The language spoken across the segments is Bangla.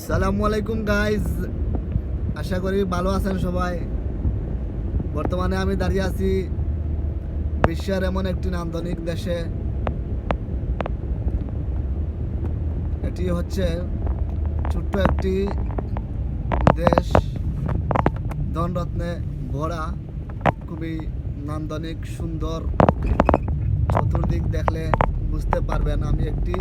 সালামু আলাইকুম গাইজ আশা করি ভালো আছেন সবাই। বর্তমানে আমি দাঁড়িয়ে আছি বিশ্বের এমন একটি নান্দনিক দেশে। এটি হচ্ছে ছোট্ট একটি দেশ। ধনরত্নে ভরা, খুবই নান্দনিক, সুন্দর। চতুর্দিক দেখলে বুঝতে পারবেন আমি একটি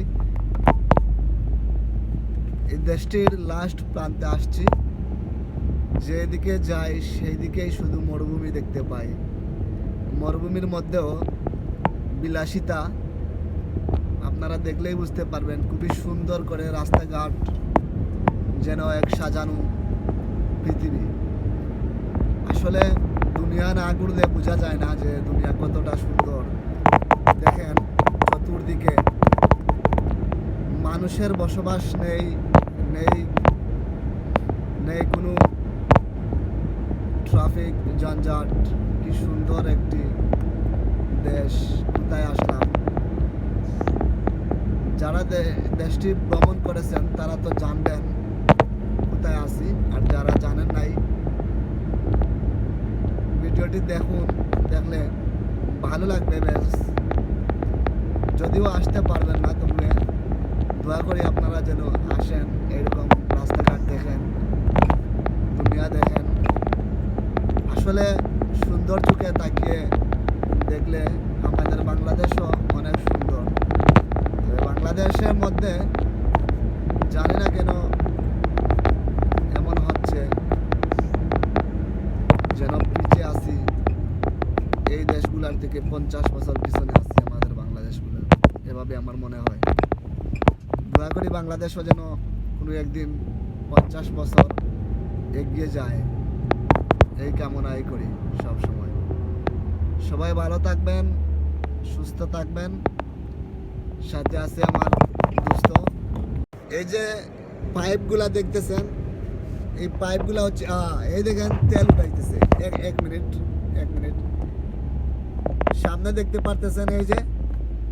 দেশটির লাস্ট প্রান্তে আসছি। যেদিকে যাই সেই দিকেই শুধু মরুভূমি দেখতে পাই। মরুভূমির মধ্যেও বিলাসিতা। আপনারা দেখলেই বুঝতে পারবেন, খুবই সুন্দর করে রাস্তাঘাট যেন এক সাজানো পৃথিবী। আসলে দুনিয়া না ঘুরলে বোঝা যায় না যে দুনিয়া কতটা সুন্দর। দেখেন, চতুর্দিকে মানুষের বসবাস নেই নেই নেই কোনো ট্রাফিক যানজট। কি সুন্দর একটি দেশ, কোথায় আসলাম? যারা দেশটি ভ্রমণ করেছেন, তারা তো জানবেন কোথায় আসি আর যারা জানেন নাই, ভিডিওটি দেখুন, দেখলে ভালো লাগবে বেশ যদিও আসতে পারবেন না তবে দোয়া করি আপনারা যেন আসেন, এরকম রাস্তাঘাট দেখেন, দুনিয়া দেখেন। আসলে সুন্দর চোখে তাকিয়ে দেখলে আমাদের বাংলাদেশও অনেক সুন্দর। বাংলাদেশের মধ্যে জানি না কেন এমন হচ্ছে যেন পিছিয়ে আছি। এই দেশগুলোর থেকে পঞ্চাশ বছর পিছনে আছি আমাদের বাংলাদেশগুলো। এভাবে আমার মনে হয়। দোয়া করি বাংলাদেশও যেন কোনো একদিন পঞ্চাশ বছর এগিয়ে যায়। এই কামনাই করি সব সময় সবাই ভালো থাকবেন, সুস্থ থাকবেন। সাথে আছে আমার দুস্থ। এই যে পাইপগুলা দেখতেছেন, এই পাইপগুলা হচ্ছে এই দেখেন তেল উঠাইতেছে। এক এক মিনিট এক মিনিট। সামনে দেখতে পারতেছেন এই যে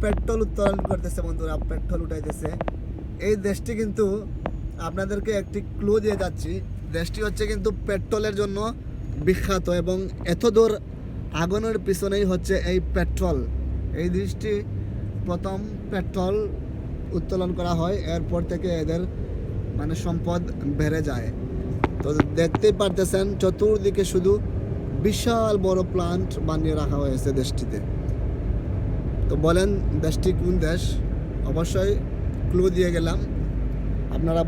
পেট্রোল উত্তোলন করতেছে বন্ধুরা, পেট্রোল উঠাইতেছে। এই দেশটি কিন্তু আপনাদেরকে একটি ক্লু দিয়ে যাচ্ছি। দেশটি হচ্ছে কিন্তু পেট্রোলের জন্য বিখ্যাত এবং এত দূর আগুনের পিছনেই হচ্ছে এই পেট্রোল। এই দেশটি প্রথম পেট্রোল উত্তোলন করা হয়, এরপর থেকে এদের মানে সম্পদ বেড়ে যায়। তো দেখতেই পারতেছেন, চতুর্দিকে শুধু বিশাল বড় প্লান্ট বানিয়ে রাখা হয়েছে দেশটিতে। তো বলেন, দেশটি কোন দেশ? অবশ্যই ক্লু দিয়ে গেলাম। আপনারা